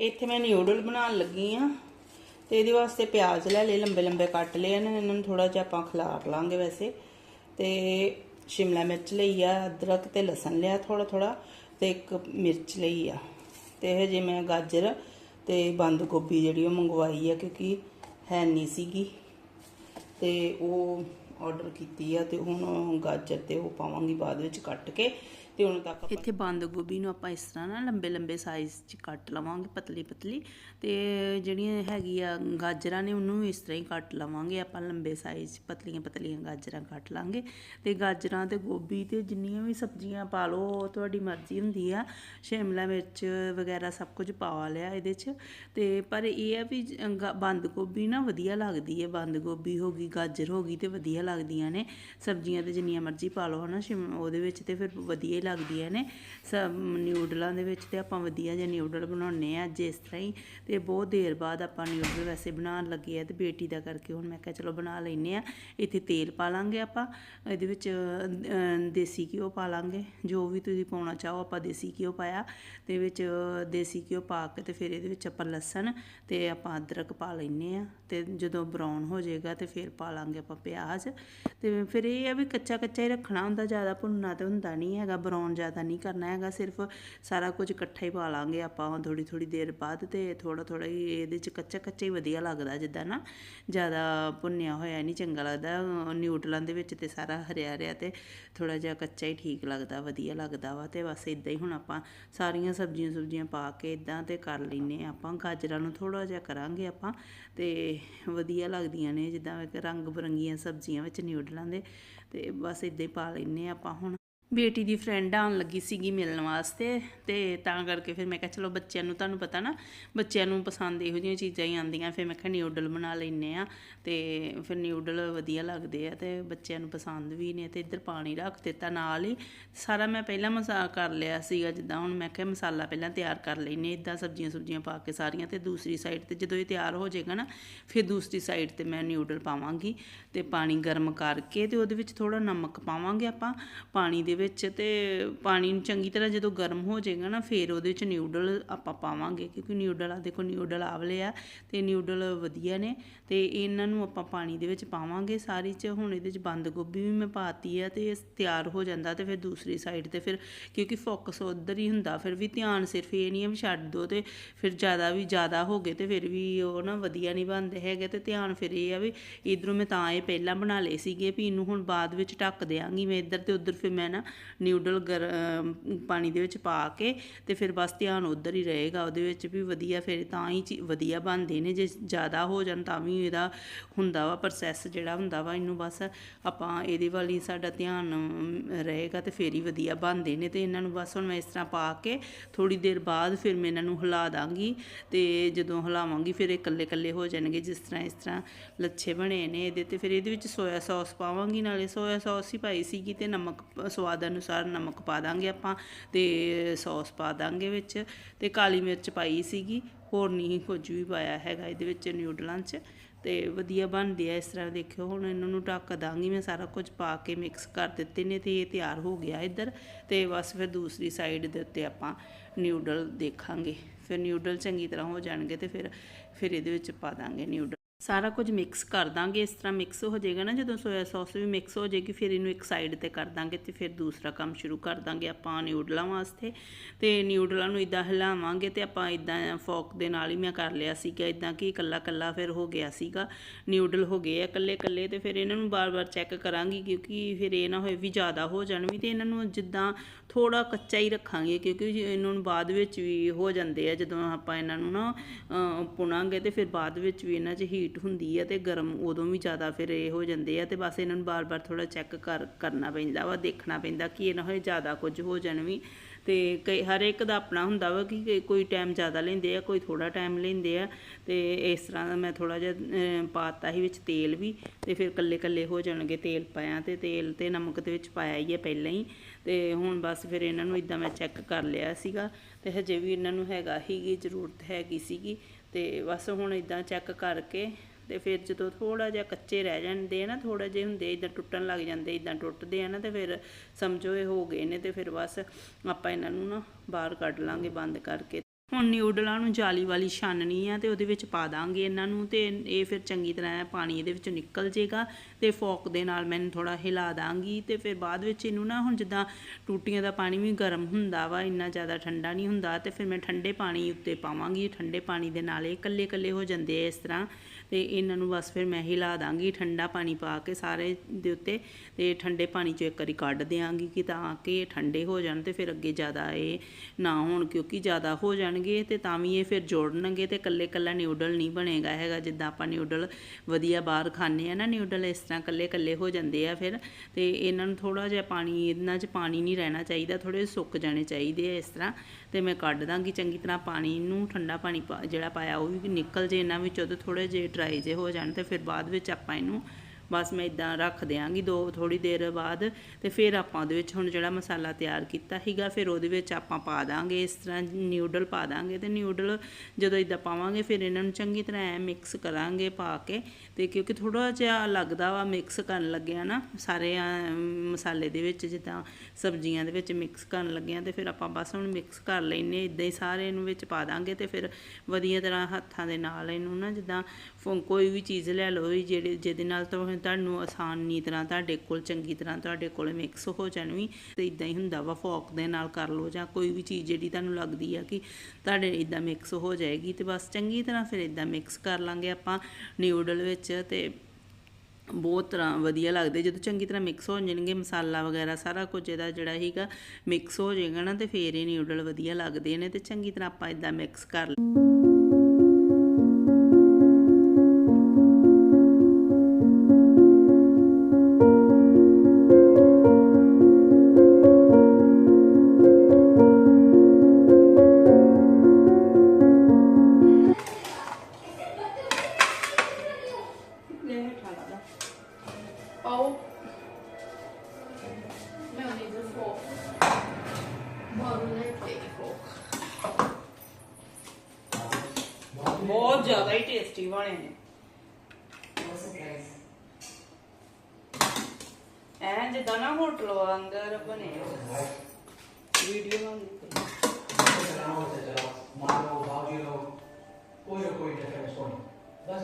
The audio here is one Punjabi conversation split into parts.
ਇੱਥੇ ਮੈਂ ਨਿਊਡਲ ਬਣਾਉਣ ਲੱਗੀ ਆ ਤੇ ਇਹਦੇ ਵਾਸਤੇ ਪਿਆਜ਼ ਲੈ ਲਏ, ਲੰਬੇ ਲੰਬੇ ਕੱਟ ਲਏ ਨੇ ਇਹਨਾਂ ਨੂੰ ਥੋੜਾ ਜਿਹਾ ਆਪਾਂ ਖਲਾਰ ਲਾਂਗੇ ਵੈਸੇ। ਤੇ ਸ਼ਿਮਲਾ ਮਿਰਚ ਲਈ ਆ, ਅਦਰਕ ਤੇ ਲਸਣ ਲਿਆ ਥੋੜਾ ਥੋੜਾ ਤੇ ਇੱਕ ਮਿਰਚ ਲਈ ਆ। ਤੇ ਇਹ ਜੇ ਮੈਂ ਗਾਜਰ ਤੇ ਬੰਦ ਗੋਭੀ ਜਿਹੜੀ ਉਹ ਮੰਗਵਾਈ ਆ ਕਿਉਂਕਿ ਹੈ ਨਹੀਂ ਸੀਗੀ। ਤੇ ਉਹ ਆਰਡਰ ਕੀਤੀ ਆ ਤੇ ਹੁਣ ਗਾਜਰ ਤੇ ਉਹ ਪਾਵਾਂਗੀ ਬਾਅਦ ਵਿੱਚ ਕੱਟ ਕੇ। ਤੇ ਹੁਣ ਤੱਕ ਇੱਥੇ ਬੰਦ ਗੋਭੀ ਨੂੰ ਆਪਾਂ ਇਸ ਤਰ੍ਹਾਂ ਨਾ ਲੰਬੇ ਲੰਬੇ ਸਾਈਜ਼ 'ਚ ਕੱਟ ਲਵਾਂਗੇ, ਪਤਲੀ ਪਤਲੀ। ਤੇ ਜਿਹੜੀਆਂ ਹੈਗੀ ਆ ਗਾਜਰਾਂ ਨੇ ਉਹਨੂੰ ਵੀ ਇਸ ਤਰ੍ਹਾਂ ਹੀ ਕੱਟ ਲਵਾਂਗੇ, ਆਪਾਂ ਲੰਬੇ ਸਾਈਜ਼ 'ਚ ਪਤਲੀਆਂ ਪਤਲੀਆਂ ਗਾਜਰਾਂ ਕੱਟ ਲਾਂਗੇ। ਤੇ ਗਾਜਰਾਂ ਤੇ ਗੋਭੀ ਤੇ ਜਿੰਨੀਆਂ ਵੀ ਸਬਜ਼ੀਆਂ ਪਾ ਲਓ ਤੁਹਾਡੀ ਮਰਜ਼ੀ ਹੁੰਦੀ ਆ। ਸ਼ਿਮਲਾ ਮਿਰਚ ਵਗੈਰਾ ਸਭ ਕੁਝ ਪਾ ਲਿਆ ਇਹਦੇ 'ਚ। ਤੇ ਪਰ ਇਹ ਆ ਵੀ ਗ- ਬੰਦ ਗੋਭੀ ਨਾ ਵਧੀਆ ਲੱਗਦੀ ਹੈ ਬੰਦ ਗੋਭੀ ਹੋ ਗਈ, ਗਾਜਰ ਹੋ ਗਈ ਤੇ ਵਧੀਆ ਲੱਗਦੀਆਂ ਨੇ। ਸਬਜ਼ੀਆਂ ਤੇ ਜਿੰਨੀਆਂ ਮਰਜ਼ੀ ਪਾ ਲਓ, ਹਨਾ, ਸ਼ਿਮ, ਉਹਦੇ ਵਿੱਚ ਤੇ ਫਿਰ ਵਧੀਆ ਲੱਗਦੀਆਂ ਨੇ। ਸਭ ਨਿਊਡਲਾਂ ਦੇ ਵਿੱਚ ਤੇ ਆਪਾਂ ਵਧੀਆ ਜਿਹੇ ਨਿਊਡਲ ਬਣਾਉਣੇ ਆ ਅੱਜ ਇਸ ਤਰ੍ਹਾਂ ਹੀ। ਤੇ ਬਹੁਤ ਦੇਰ ਬਾਅਦ ਆਪਾਂ ਨਿਊਡਲ ਵੈਸੇ ਬਣਾਉਣ ਲੱਗੇ ਆ ਤੇ ਬੇਟੀ ਦਾ ਕਰਕੇ ਹੁਣ ਮੈਂ ਕਿਹਾ ਚਲੋ ਬਣਾ ਲੈਨੇ ਆ ਇੱਥੇ ਤੇਲ ਪਾ ਲਾਂਗੇ ਆਪਾਂ। ਇਹਦੇ ਵਿੱਚ ਦੇਸੀ ਘਿਓ ਪਾ ਲਾਂਗੇ। ਜੋ ਵੀ ਤੁਸੀਂ ਪਾਉਣਾ ਚਾਹੋ ਆਪਾਂ ਦੇਸੀ ਘਿਓ ਪਾਇਆ। ਤੇ ਵਿੱਚ ਦੇਸੀ ਘਿਓ ਪਾ ਕੇ ਤੇ ਫਿਰ ਇਹਦੇ ਵਿੱਚ ਆਪਾਂ ਲਸਣ ਤੇ ਆਪਾਂ ਅਦਰਕ ਪਾ ਲੈਨੇ ਆ ਤੇ ਜਦੋਂ ਬਰਾਊਨ ਹੋ ਜਾਏਗਾ ਤੇ ਫਿਰ ਪਾ ਲਾਂਗੇ ਆਪਾਂ ਪਿਆਜ਼। ਤੇ ਫਿਰ ਇਹ ਆ ਵੀ ਕੱਚਾ ਕੱਚਾ ਹੀ ਰੱਖਣਾ ਹੁੰਦਾ, ਜ਼ਿਆਦਾ ਭੁੰਨਣਾ ਤੇ ਹੁੰਦਾ ਨਹੀਂ ਹੈਗਾ। ਬਰਾਊਨ ਜ਼ਿਆਦਾ ਨਹੀਂ ਕਰਨਾ ਹੈਗਾ, ਸਿਰਫ ਸਾਰਾ ਕੁਝ ਇਕੱਠਾ ਹੀ ਪਾ ਲਾਂਗੇ ਆਪਾਂ ਥੋੜੀ ਥੋੜੀ ਦੇਰ ਬਾਅਦ ਤੇ ਥੋੜਾ ਥੋੜਾ ਹੀ ਇਹਦੇ ਚ ਕੱਚਾ ਕੱਚਾ ਹੀ ਵਧੀਆ ਲੱਗਦਾ ਜਿੱਦਾਂ ਨਾ, ਜ਼ਿਆਦਾ ਭੁੰਨਿਆ ਹੋਇਆ ਨਹੀਂ ਚੰਗਾ ਲੱਗਦਾ, ਅਹ ਨਿਊਡਲਾਂ ਦੇ ਵਿੱਚ ਤੇ ਸਾਰਾ ਹਰਿਆ ਹਰਿਆ ਤੇ ਥੋੜਾ ਜਿਹਾ ਕੱਚਾ ਹੀ ਠੀਕ ਲੱਗਦਾ, ਵਧੀਆ ਲੱਗਦਾ ਵਾ ਤੇ ਬਸ ਇਦਾਂ ਹੀ ਹੁਣ ਆਪਾਂ ਸਾਰੀਆਂ ਸਬਜ਼ੀਆਂ, ਸੁਬਜ਼ੀਆਂ ਪਾ ਕੇ ਇਦਾਂ ਤੇ ਕਰ ਲੈਨੇ ਆ ਆਪਾਂ, ਗਾਜਰਾਂ ਨੂੰ ਥੋੜਾ ਜਿਹਾ ਕਰਾਂਗੇ ਆਪਾਂ ਤੇ ਵਧੀਆ ਲੱਗਦੀਆਂ ਨੇ ਜਿੱਦਾਂ ਰੰਗ ਬਰੰਗੀਆਂ ਸਬਜ਼ੀਆਂ ਵਿੱਚ ਨਿਊਡਲਾਂ ਦੇ ਤੇ ਬਸ ਇਦਾਂ ਹੀ ਪਾ ਲੈਨੇ ਆ ਆਪਾਂ ਹੁਣ। ਬੇਟੀ ਦੀ ਫਰੈਂਡ ਆਉਣ ਲੱਗੀ ਸੀਗੀ ਮਿਲਣ ਵਾਸਤੇ ਤੇ ਤਾਂ ਕਰਕੇ ਫਿਰ ਮੈਂ ਕਿਹਾ ਚਲੋ ਬੱਚਿਆਂ ਨੂੰ ਤੁਹਾਨੂੰ ਪਤਾ ਨਾ, ਬੱਚਿਆਂ ਨੂੰ ਪਸੰਦ ਇਹੋ ਜਿਹੀਆਂ ਚੀਜ਼ਾਂ ਹੀ ਆਉਂਦੀਆਂ, ਫਿਰ ਮੈਂ ਕਿਹਾ ਨਿਊਡਲ ਬਣਾ ਲੈਨੇ ਆ ਤੇ ਫਿਰ ਨਿਊਡਲ ਵਧੀਆ ਲੱਗਦੇ ਆ ਤੇ ਬੱਚਿਆਂ ਨੂੰ ਪਸੰਦ ਵੀ ਨੇ ਤੇ ਇੱਧਰ ਪਾਣੀ ਰੱਖ ਦਿੱਤਾ ਨਾਲ ਹੀ। ਸਾਰਾ ਮੈਂ ਪਹਿਲਾਂ ਮਸਾ ਕਰ ਲਿਆ ਸੀਗਾ ਜਿੱਦਾਂ ਹੁਣ ਮੈਂ ਕਿਹਾ ਮਸਾਲਾ ਪਹਿਲਾਂ ਤਿਆਰ ਕਰ ਲੈਨੇ ਇਦਾਂ ਸਬਜ਼ੀਆਂ ਸੁਬਜ਼ੀਆਂ ਪਾ ਕੇ ਸਾਰੀਆਂ ਤੇ ਦੂਸਰੀ ਸਾਈਡ ਤੇ ਜਦੋਂ ਇਹ ਤਿਆਰ ਹੋ ਜਾਏਗਾ ਨਾ, ਫਿਰ ਦੂਸਰੀ ਸਾਈਡ ਤੇ ਮੈਂ ਨਿਊਡਲ ਪਾਵਾਂਗੀ ਤੇ ਪਾਣੀ ਗਰਮ ਕਰਕੇ ਤੇ ਉਹਦੇ ਵਿੱਚ ਥੋੜਾ ਨਮਕ ਪਾਵਾਂਗੇ ਆਪਾਂ, ਪਾਣੀ ਦੇ ਵਿੱਚ ਤੇ ਪਾਣੀ ਨੂੰ ਚੰਗੀ ਤਰ੍ਹਾਂ ਜਦੋਂ ਗਰਮ ਹੋ ਜਾਏਗਾ ਨਾ, ਫਿਰ ਉਹਦੇ ਵਿੱਚ ਨਿਊਡਲ ਆਪਾਂ ਪਾਵਾਂਗੇ, ਕਿਉਂਕਿ ਨਿਊਡਲ ਆ, ਦੇਖੋ ਨਿਊਡਲ ਆਵਲੇ ਆ ਤੇ ਨਿਊਡਲ ਵਧੀਆ ਨੇ ਤੇ ਇਹਨਾਂ ਨੂੰ ਆਪਾਂ ਪਾਣੀ ਦੇ ਵਿੱਚ ਪਾਵਾਂਗੇ ਸਾਰੀ ਚ। ਹੁਣ ਇਹਦੇ ਚ ਬੰਦ ਗੋਭੀ ਵੀ ਮੈਂ ਪਾਤੀ ਆ ਤੇ ਤਿਆਰ ਹੋ ਜਾਂਦਾ ਤੇ ਫਿਰ ਦੂਸਰੀ ਸਾਈਡ ਤੇ ਫਿਰ, ਕਿਉਂਕਿ ਫੋਕਸ ਉਧਰ ਹੀ ਹੁੰਦਾ, ਫਿਰ ਵੀ ਧਿਆਨ ਸਿਰਫ ਇਹ ਨਹੀਂ ਆ ਵੀ ਛੱਡ ਦੋ ਤੇ ਫਿਰ ਜ਼ਿਆਦਾ ਵੀ ਜ਼ਿਆਦਾ ਹੋ ਗਏ ਤੇ ਫਿਰ ਵੀ ਉਹ ਨਾ ਵਧੀਆ ਨਹੀਂ ਬਣਦੇ ਹੈਗੇ ਤੇ ਧਿਆਨ ਫਿਰ ਇਹ ਆ ਵੀ ਇਧਰੋਂ ਮੈਂ ਤਾਂ ਇਹ ਪਹਿਲਾਂ ਬਣਾ ਲਏ ਸੀਗੇ ਵੀ ਇਹਨੂੰ ਹੁਣ ਬਾਅਦ ਵਿੱਚ ਢੱਕ ਦਿਆਂਗੀ ਮੈਂ ਇੱਧਰ ਤੇ ਉੱਧਰ ਫਿਰ ਮੈਂ ਨਾ ਨਿਊਡਲ ਗਰ ਪਾਣੀ ਦੇ ਵਿੱਚ ਪਾ ਕੇ ਤੇ ਫਿਰ ਬਸ ਧਿਆਨ ਉਧਰ ਹੀ ਰਹੇਗਾ, ਉਹਦੇ ਵਿੱਚ ਵੀ ਵਧੀਆ ਫਿਰ ਤਾਂ ਹੀ ਵਧੀਆ ਬਣਦੇ ਨੇ, ਜੇ ਜ਼ਿਆਦਾ ਹੋ ਜਾਣ ਤਾਂ ਵੀ ਇਹਦਾ ਹੁੰਦਾ ਵਾ ਪ੍ਰੋਸੈਸ ਜਿਹੜਾ ਹੁੰਦਾ ਵਾ, ਇਹਨੂੰ ਬਸ ਆਪਾਂ ਇਹਦੇ ਵੱਲ ਹੀ ਸਾਡਾ ਧਿਆਨ ਰਹੇਗਾ ਤੇ ਫਿਰ ਹੀ ਵਧੀਆ ਬਣਦੇ ਨੇ ਤੇ ਇਹਨਾਂ ਨੂੰ ਬਸ ਹੁਣ ਮੈਂ ਇਸ ਤਰ੍ਹਾਂ ਪਾ ਕੇ ਥੋੜੀ ਦੇਰ ਬਾਅਦ ਫਿਰ ਮੈਂ ਇਹਨਾਂ ਨੂੰ ਹਿਲਾ ਦਾਂਗੀ ਤੇ ਜਦੋਂ ਹਿਲਾਵਾਂਗੀ ਫਿਰ ਇਹ ਇਕੱਲੇ ਇਕੱਲੇ ਹੋ ਜਾਣਗੇ, ਜਿਸ ਤਰ੍ਹਾਂ ਇਸ ਤਰ੍ਹਾਂ ਲੱਛੇ ਬਣੇ ਨੇ ਇਹਦੇ ਤੇ ਫਿਰ ਇਹਦੇ ਵਿੱਚ ਸੋਇਆ ਸੌਸ ਪਾਵਾਂਗੀ, ਨਾਲੇ ਸੋਇਆ ਸੌਸ ਹੀ ਪਾਈ ਸੀਗੀ ਤੇ ਨਮਕ ਸਵਾਦ ਸਵਾਦ ਅਨੁਸਾਰ ਨਮਕ ਪਾ ਦਾਂਗੇ ਆਪਾਂ ਤੇ ਸੌਸ ਪਾ ਦਾਂਗੇ ਵਿੱਚ ਤੇ ਕਾਲੀ ਮਿਰਚ ਪਾਈ ਸੀਗੀ, ਹੋਰ ਨਹੀਂ ਕੁਝ ਵੀ ਪਾਇਆ ਹੈਗਾ ਇਹਦੇ ਵਿੱਚ ਨਿਊਡਲਾਂ 'ਚ ਤੇ ਵਧੀਆ ਬਣਦੇ ਆ, ਇਸ ਤਰ੍ਹਾਂ ਦੇਖਿਓ ਹੁਣ ਇਹਨਾਂ ਨੂੰ ਢੱਕ ਦਾਂਗੀ ਮੈਂ ਸਾਰਾ ਕੁਝ ਪਾ ਕੇ ਮਿਕਸ ਕਰ ਦਿੱਤੇ ਨੇ ਤੇ ਇਹ ਤਿਆਰ ਹੋ ਗਿਆ ਇੱਧਰ ਤੇ ਬਸ ਫਿਰ ਦੂਸਰੀ ਸਾਈਡ ਦੇ ਉੱਤੇ ਆਪਾਂ ਨਿਊਡਲ ਦੇਖਾਂਗੇ, ਫਿਰ ਨਿਊਡਲ ਚੰਗੀ ਤਰ੍ਹਾਂ ਹੋ ਜਾਣਗੇ ਤੇ ਫਿਰ ਫਿਰ ਇਹਦੇ ਵਿੱਚ ਪਾ ਦਾਂਗੇ ਨਿਊਡਲ ਸਾਰਾ ਕੁਝ ਮਿਕਸ ਕਰ ਦਾਂਗੇ, ਇਸ ਤਰ੍ਹਾਂ ਮਿਕਸ ਹੋ ਜਾਏਗਾ ਨਾ, ਜਦੋਂ ਸੋਇਆ ਸੌਸ ਵੀ ਮਿਕਸ ਹੋ ਜਾਏਗੀ, ਫਿਰ ਇਹਨੂੰ ਇੱਕ ਸਾਈਡ ਤੇ ਕਰ ਦਾਂਗੇ ਤੇ ਫਿਰ ਦੂਸਰਾ ਕੰਮ ਸ਼ੁਰੂ ਕਰ ਦਾਂਗੇ ਆਪਾਂ ਨਿਊਡਲਾਂ ਵਾਸਤੇ। ਤੇ ਨਿਊਡਲਾਂ ਨੂੰ ਇਦਾਂ ਹਿਲਾਵਾਂਗੇ ਤੇ ਆਪਾਂ ਇਦਾਂ ਫੋਕ ਦੇ ਨਾਲ ਹੀ ਮੈਂ ਕਰ ਲਿਆ ਸੀਗਾ ਇਦਾਂ ਕਿ ਇਕੱਲਾ ਇਕੱਲਾ ਫਿਰ ਹੋ ਗਿਆ ਸੀਗਾ। ਨਿਊਡਲ ਹੋ ਗਏ ਆ ਇਕੱਲੇ ਇਕੱਲੇ ਤੇ ਫਿਰ ਇਹਨਾਂ ਨੂੰ ਬਾਰ-ਬਾਰ ਚੈੱਕ ਕਰਾਂਗੀ ਕਿਉਂਕਿ ਫਿਰ ਇਹ ਨਾ ਹੋਏ ਵੀ ਜ਼ਿਆਦਾ ਹੋ ਜਾਣ ਵੀ ਤੇ ਇਹਨਾਂ ਨੂੰ ਜਿੱਦਾਂ ਥੋੜਾ ਕੱਚਾ ਹੀ ਰੱਖਾਂਗੇ ਕਿਉਂਕਿ ਇਹਨਾਂ ਨੂੰ ਬਾਅਦ ਵਿੱਚ ਵੀ ਹੋ ਜਾਂਦੇ ਆ, ਜਦੋਂ ਆਪਾਂ ਇਹਨਾਂ ਨੂੰ ਨਾ ਪੁਣਾਂਗੇ ਤੇ ਫਿਰ ਬਾਅਦ ਵਿੱਚ ਵੀ ਇਹਨਾਂ 'ਚ ਹੀ ਹੀਟ ਹੁੰਦੀ ਹੈ ਤੇ ਗਰਮ ਉਦੋਂ ਵੀ ਜ਼ਿਆਦਾ ਫਿਰ ਇਹ ਹੋ ਜਾਂਦੇ ਆ ਤੇ ਬਸ ਇਹਨਾਂ ਨੂੰ ਬਾਰ-ਬਾਰ ਥੋੜਾ ਚੈੱਕ ਕਰ ਕਰਨਾ ਪੈਂਦਾ ਵਾ ਦੇਖਣਾ ਪੈਂਦਾ ਕਿ ਇਹ ਨਾ ਹੋਏ ਜ਼ਿਆਦਾ ਕੁਝ ਹੋ ਜਾਣ ਵੀ। ਤੇ ਕਈ ਹਰ ਇੱਕ ਦਾ ਆਪਣਾ ਹੁੰਦਾ ਵਾ ਕਿ ਕੋਈ ਟਾਈਮ ਜ਼ਿਆਦਾ ਲੈਂਦੇ ਆ ਕੋਈ ਥੋੜਾ ਟਾਈਮ ਲੈਂਦੇ ਆ। ਤੇ ਇਸ ਤਰ੍ਹਾਂ ਦਾ ਮੈਂ ਥੋੜਾ ਜਿਹਾ ਅਹ, ਪਾਤਾ ਹੀ ਵਿੱਚ ਤੇਲ ਵੀ ਤੇ ਫਿਰ ਕੱਲੇ ਕੱਲੇ ਹੋ ਜਾਣਗੇ ਤੇਲ ਪਾਇਆ ਤੇ ਤੇਲ ਤੇ ਨਮਕ ਦੇ ਵਿੱਚ ਪਾਇਆ ਹੀ ਹੈ ਪਹਿਲਾਂ ਹੀ। ਤੇ ਹੁਣ ਬਸ ਫਿਰ ਇਹਨਾਂ ਨੂੰ ਇਦਾਂ ਮੈਂ ਚੈੱਕ ਕਰ ਲਿਆ ਸੀਗਾ ਤੇ ਹਜੇ ਵੀ ਇਹਨਾਂ ਨੂੰ ਹੈਗਾ ਹੀਗੀ ਜ਼ਰੂਰਤ ਹੈਗੀ ਸੀਗੀ। ਤੇ ਬਸ ਹੁਣ ਇਦਾਂ ਚੈੱਕ ਕਰਕੇ ਤੇ ਫਿਰ ਜਦੋਂ ਥੋੜਾ ਜਿਹਾ ਕੱਚੇ ਰਹਿ ਜਾਂਦੇ ਆ ਨਾ ਥੋੜਾ ਜਿਹਾ ਹੁੰਦੇ ਇਦਾਂ ਟੁੱਟਣ ਲੱਗ ਜਾਂਦੇ ਇਦਾਂ ਟੁੱਟਦੇ ਆ ਨਾ, ਤੇ ਫਿਰ ਸਮਝੋ ਇਹ ਹੋ ਗਏ ਨੇ, ਤੇ ਫਿਰ ਬਸ ਆਪਾਂ ਇਹਨਾਂ ਨੂੰ ਨਾ ਬਾਹਰ ਕੱਢ ਲਾਂਗੇ ਬੰਦ ਕਰਕੇ ਹੁਣ ਨਿਊਡਲਾਂ ਨੂੰ ਜਾਲੀ ਵਾਲੀ ਛਾਨਣੀ ਆ ਤੇ ਉਹਦੇ ਵਿੱਚ ਪਾ ਦਾਂਗੇ ਇਹਨਾਂ ਨੂੰ ਤੇ ਇਹ ਫਿਰ ਚੰਗੀ ਤਰ੍ਹਾਂ ਪਾਣੀ ਇਹਦੇ ਵਿੱਚੋਂ ਨਿਕਲ ਜੇਗਾ ਤੇ ਫੋਕ ਦੇ ਨਾਲ ਮੈਂ ਥੋੜਾ ਹਿਲਾ ਦਾਂਗੀ ਤੇ ਫਿਰ ਬਾਅਦ ਵਿੱਚ ਇਹਨੂੰ ਨਾ ਹੁਣ ਜਿੱਦਾਂ ਟੂਟੀਆਂ ਦਾ ਪਾਣੀ ਵੀ ਗਰਮ ਹੁੰਦਾ ਵਾ, ਇੰਨਾ ਜ਼ਿਆਦਾ ਠੰਡਾ ਨਹੀਂ ਹੁੰਦਾ ਤੇ ਫਿਰ ਮੈਂ ਠੰਡੇ ਪਾਣੀ ਉੱਤੇ ਪਾਵਾਂਗੀ, ਠੰਡੇ ਪਾਣੀ ਦੇ ਨਾਲ ਇਹ ਇਕੱਲੇ ਇਕੱਲੇ ਹੋ ਜਾਂਦੇ ਆ ਇਸ ਤਰ੍ਹਾਂ ਤੇ ਇਹਨਾਂ ਨੂੰ ਬਸ ਫਿਰ ਮੈਂ ਹਿਲਾ ਦਾਂਗੀ ਠੰਡਾ ਪਾਣੀ ਪਾ ਕੇ ਸਾਰੇ ਦੇ ਉੱਤੇ ਤੇ ਠੰਡੇ ਪਾਣੀ ਚੋਂ ਇੱਕ ਵਾਰੀ ਕੱਢ ਦਿਆਂਗੀ ਕਿ ਤਾਂ ਕਿ ਇਹ ਠੰਡੇ ਹੋ ਜਾਣ ਤੇ ਫਿਰ ਅੱਗੇ ਜ਼ਿਆਦਾ ਇਹ ਨਾ ਹੋਣ ਕਿਉਂਕਿ ਜ਼ਿਆਦਾ ਹੋ ਜਾਣ ਜਾਣਗੇ ਤੇ ਤਾਂ ਵੀ ਇਹ ਫਿਰ ਜੋੜਨਗੇ ਤੇ ਕੱਲੇ ਕੱਲਾ ਨਿਊਡਲ ਨਹੀਂ ਬਣੇਗਾ ਹੈਗਾ। ਜਿੱਦਾਂ ਆਪਾਂ ਨਿਊਡਲ ਵਧੀਆ ਬਾਹਰ ਖਾਂਦੇ ਆ ਨਾ ਨਿਊਡਲ ਇਸ ਤਰ੍ਹਾਂ ਕੱਲੇ ਕੱਲੇ ਹੋ ਜਾਂਦੇ ਆ ਫਿਰ। ਤੇ ਇਹਨਾਂ ਨੂੰ ਥੋੜਾ ਜਿਹਾ ਪਾਣੀ, ਇਹਨਾਂ 'ਚ ਪਾਣੀ ਨਹੀਂ ਰਹਿਣਾ ਚਾਹੀਦਾ ਥੋੜੇ ਸੁੱਕ ਜਾਣੇ ਚਾਹੀਦੇ ਆ ਇਸ ਤਰ੍ਹਾਂ। ਤੇ ਮੈਂ ਕੱਢ ਦਾਂਗੀ ਚੰਗੀ ਤਰ੍ਹਾਂ ਪਾਣੀ ਨੂੰ, ਠੰਡਾ ਪਾਣੀ ਪਾ- ਜਿਹੜਾ ਪਾਇਆ ਉਹ ਵੀ ਨਿਕਲ ਜੇ ਇਹਨਾਂ ਵਿੱਚੋਂ ਤੇ ਥੋੜੇ ਜਿਹੇ ਡਰਾਈ ਜੇ ਹੋ ਜਾਣ ਤੇ ਫਿਰ ਬਾਅਦ ਵਿੱਚ ਆਪਾਂ ਇਹਨੂੰ ਬਸ ਮੈਂ ਇਦਾਂ ਰੱਖ ਦਿਆਂਗੀ ਦੋ ਥੋੜੀ ਦੇਰ ਬਾਅਦ ਤੇ ਫਿਰ ਆਪਾਂ ਉਹਦੇ ਵਿੱਚ ਹੁਣ ਜਿਹੜਾ ਮਸਾਲਾ ਤਿਆਰ ਕੀਤਾ ਸੀਗਾ, ਫਿਰ ਉਹਦੇ ਵਿੱਚ ਆਪਾਂ ਪਾ ਦਾਂਗੇ, ਇਸ ਤਰ੍ਹਾਂ ਨਿਊਡਲ ਪਾ ਦਾਂਗੇ ਤੇ ਨਿਊਡਲ ਜਦੋਂ ਇਦਾਂ ਪਾਵਾਂਗੇ ਫਿਰ ਇਹਨਾਂ ਨੂੰ ਚੰਗੀ ਤਰ੍ਹਾਂ ਐ ਮਿਕਸ ਕਰਾਂਗੇ ਪਾ ਕੇ ਤੇ ਕਿਉਂਕਿ ਥੋੜਾ ਜਿਹਾ ਲੱਗਦਾ ਵਾ ਮਿਕਸ ਕਰਨ ਲੱਗਿਆ ਨਾ, ਸਾਰੇ ਮਸਾਲੇ ਦੇ ਵਿੱਚ ਜਿੱਦਾਂ ਸਬਜ਼ੀਆਂ ਦੇ ਵਿੱਚ ਮਿਕਸ ਕਰਨ ਲੱਗਿਆ ਤੇ ਫਿਰ ਆਪਾਂ ਬਸ ਹੁਣ ਮਿਕਸ ਕਰ ਲੈਨੇ ਇਦਾਂ ਹੀ ਸਾਰੇ ਇਹਨੂੰ ਵਿੱਚ ਪਾ ਦਾਂਗੇ ਤੇ ਫਿਰ ਵਧੀਆ ਤਰ੍ਹਾਂ ਹੱਥਾਂ ਦੇ ਨਾਲ ਇਹਨੂੰ ਨਾ ਜਿੱਦਾਂ ਫੋ- ਕੋਈ ਵੀ ਚੀਜ਼ ਲੈ ਲਓ ਵੀ ਜਿਹੜੇ, ਜਿਹਦੇ ਨਾਲ ਤੁਹਾਨੂੰ ਤੁਹਾਨੂੰ ਆਸਾਨੀ ਤਰ੍ਹਾਂ ਤੁਹਾਡੇ ਕੋਲ, ਚੰਗੀ ਤਰ੍ਹਾਂ ਤੁਹਾਡੇ ਕੋਲ ਮਿਕਸ ਹੋ ਜਾਣ ਵੀ, ਤੇ ਇਦਾਂ ਹੀ ਹੁੰਦਾ ਵਾ ਫੋਕ ਦੇ ਨਾਲ ਕਰ ਲਓ ਜਾਂ ਕੋਈ ਵੀ ਚੀਜ਼ ਜਿਹੜੀ ਤੁਹਾਨੂੰ ਲੱਗਦੀ ਆ ਕਿ ਤੁਹਾਡੇ ਇਦਾਂ ਮਿਕਸ ਹੋ ਜਾਏਗੀ, ਤੇ ਬਸ ਚੰਗੀ ਤਰ੍ਹਾਂ ਫਿਰ ਇਦਾਂ ਮਿਕਸ ਕਰ ਲਾਂਗੇ ਆਪਾਂ ਨਿਊਡਲ ਵਿੱਚ, ਤੇ ਬਹੁਤ ਤਰ੍ਹਾਂ ਵਧੀਆ ਲੱਗਦੇ। ਜਦੋਂ ਚੰਗੀ ਤਰ੍ਹਾਂ ਮਿਕਸ ਹੋ ਜਾਣਗੇ, ਮਸਾਲਾ ਵਗੈਰਾ ਸਾਰਾ ਕੁਝ ਇਹਦਾ ਜਿਹੜਾ ਹੈਗਾ ਮਿਕਸ ਹੋ ਜਾਏਗਾ ਨਾ, ਤੇ ਫੇਰ ਇਹ ਨਿਊਡਲ ਵਧੀਆ ਲੱਗਦੇ ਨੇ, ਤੇ ਚੰਗੀ ਤਰ੍ਹਾਂ ਆਪਾਂ ਇਦਾਂ ਮਿਕਸ ਕਰ ਲੈ ਬਹੁਤ ਜ਼ਿਆਦਾ ਹੀ ਟੇਸਟੀ ਬਣੇ ਨੇ। ਐ ਜਿੱਦਾਂ ਨਾ ਹੋਟਲ ਵਾਂਗਰ ਬਣੇ ਵੀਡੀਓ ਵਾਂਗਰ Mano, Valgiro, poi o poi che te ne sono. Da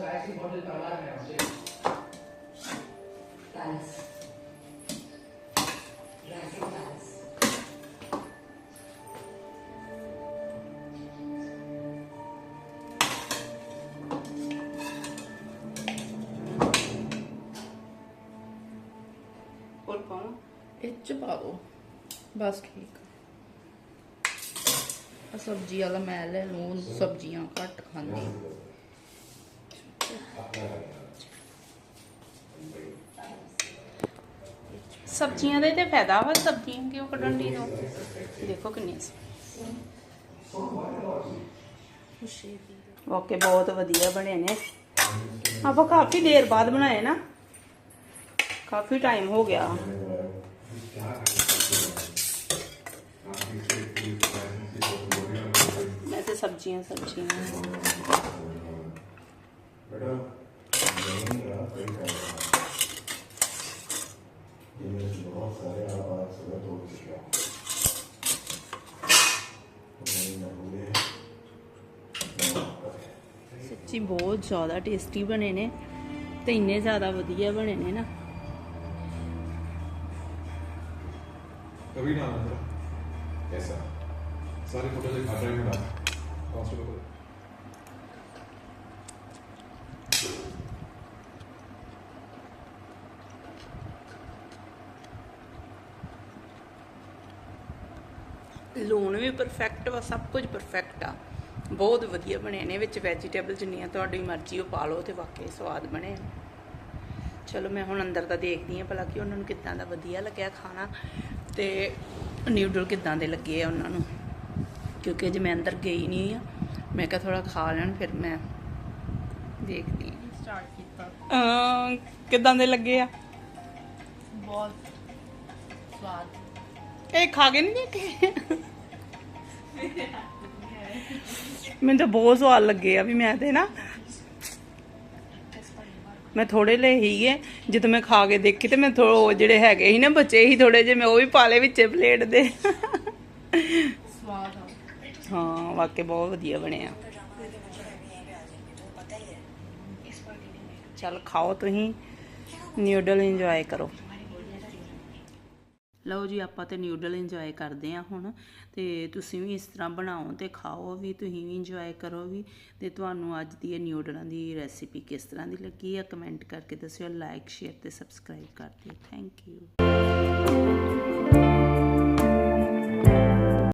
ਹੋਰ ਪਾਉਂ ਇਹ ਚ ਪਾ ਦੋ। ਬਸ ਠੀਕ। ਆ ਸਬਜ਼ੀ ਵਾਲਾ ਮੈਂ ਲੈ ਲੂਣ ਸਬਜ਼ੀਆਂ ਘੱਟ ਖਾਂਦੀ। ਸਬਜ਼ੀਆਂ ਦੇ ਤੇ ਫਾਇਦਾ ਵਾ ਸਬਜ਼ੀਆਂ ਕਿਉਂ ਕੱਢਣ ਦੀ ਦੋ ਦੇਖੋ ਕਿੰਨੀ ਓਕੇ ਬਹੁਤ ਵਧੀਆ ਬਣੇ ਨੇ। ਆਪਾਂ ਕਾਫੀ ਦੇਰ ਬਾਅਦ ਬਣਾਏ ਨਾ। ਕਾਫੀ ਟਾਈਮ ਹੋ ਗਿਆ ਮੈਂ ਤੇ ਸਬਜ਼ੀਆਂ ਸਬਜ਼ੀਆਂ बेटा नहीं रहा कई टाइम ये मेरे बहुत सारे आप आज सुबह तोड़ चुके हो नहीं मैं भूले ਸੱਚੀ ਬਹੁਤ ਜ਼ਿਆਦਾ ਟੇਸਟੀ ਬਣੇ ਨੇ ਤੇ ਇੰਨੇ ਜ਼ਿਆਦਾ ਵਧੀਆ ਬਣੇ ਨੇ ਨਾ कभी ना आना ऐसा सारे फोटो से खाता है ना हॉस्पिटल को ਲੂਣ ਵੀ ਪਰਫੈਕਟ ਵਾ ਸਭ ਕੁਝ ਪਰਫੈਕਟ ਆ ਬਹੁਤ ਵਧੀਆ ਬਣੇ ਨੇ ਵਿੱਚ ਵੈਜੀਟੇਬਲ ਜਿੰਨੀਆਂ ਤੁਹਾਡੀ ਮਰਜ਼ੀ ਉਹ ਪਾ ਲਓ ਤੇ ਵਾਕਈ ਸਵਾਦ ਬਣੇ ਨੇ ਚਲੋ ਮੈਂ ਹੁਣ ਅੰਦਰ ਦਾ ਦੇਖਦੀ ਹਾਂ ਭਲਾ ਕਿ ਉਹਨਾਂ ਨੂੰ ਕਿੱਦਾਂ ਦਾ ਵਧੀਆ ਲੱਗਿਆ ਖਾਣਾ ਤੇ ਨਿਊਡਲ ਕਿੱਦਾਂ ਦੇ ਲੱਗੇ ਆ ਉਹਨਾਂ ਨੂੰ? ਕਿਉਂਕਿ ਜੇ ਮੈਂ ਅੰਦਰ ਗਈ ਨਹੀਂ ਆ। ਮੈਂ ਕਿਹਾ ਥੋੜਾ ਖਾ ਲੈਣ ਫਿਰ ਮੈਂ ਦੇਖਦੀ ਹਾਂ। ਸਟਾਰਟ ਕੀਤਾ? ਕਿੱਦਾਂ ਦੇ ਲੱਗੇ ਆ? ਬਹੁਤ ਸਵਾਦ। ਇਹ ਖਾ ਕੇ ਨਹੀਂ ਦੇਖੇ ਮੈਨੂੰ ਤਾਂ ਬਹੁਤ ਸਵਾਦ ਲੱਗੇ ਆ ਵੀ ਮੈਂ ਤੇ ਨਾ ਮੈਂ ਥੋੜੇ ਲਏ ਹੀਗੇ ਜਦੋਂ ਮੈਂ ਖਾ ਕੇ ਦੇਖੀ ਤੇ ਮੈਂ ਥੋੜੇ ਜਿਹੜੇ ਹੈਗੇ ਸੀ ਨਾ ਬੱਚੇ ਹੀ ਥੋੜੇ ਜਿਹੇ ਮੈਂ ਉਹ ਵੀ ਪਾ ਲਏ ਵਿੱਚੇ ਪਲੇਟ ਦੇ। ਸਵਾਦ ਹਾਂ ਵਾਕਈ ਬਹੁਤ ਵਧੀਆ ਬਣਿਆ। ਚੱਲ ਖਾਓ ਤੁਸੀਂ ਨਿਊਡਲ ਇੰਜੋਏ ਕਰੋ। ਲਓ ਜੀ, ਆਪਾਂ ਤੇ ਨਿਊਡਲ ਇੰਜੋਏ ਕਰਦੇ ਆ ਹੁਣ ਤੇ ਤੁਸੀਂ ਵੀ ਇਸ ਤਰ੍ਹਾਂ ਬਣਾਓ ਤੇ ਖਾਓ ਵੀ, ਤੁਸੀਂ ਵੀ ਇੰਜੋਏ ਕਰੋ ਵੀ ਤੇ ਤੁਹਾਨੂੰ ਅੱਜ ਦੀ ਇਹ ਨਿਊਡਲਾਂ ਦੀ ਰੈਸਿਪੀ ਕਿਸ ਤਰ੍ਹਾਂ ਦੀ ਲੱਗੀ ਆ ਕਮੈਂਟ ਕਰਕੇ ਦੱਸਿਓ ਲਾਈਕ ਸ਼ੇਅਰ ਤੇ ਸਬਸਕ੍ਰਾਈਬ ਕਰ ਦਿਓ। Thank you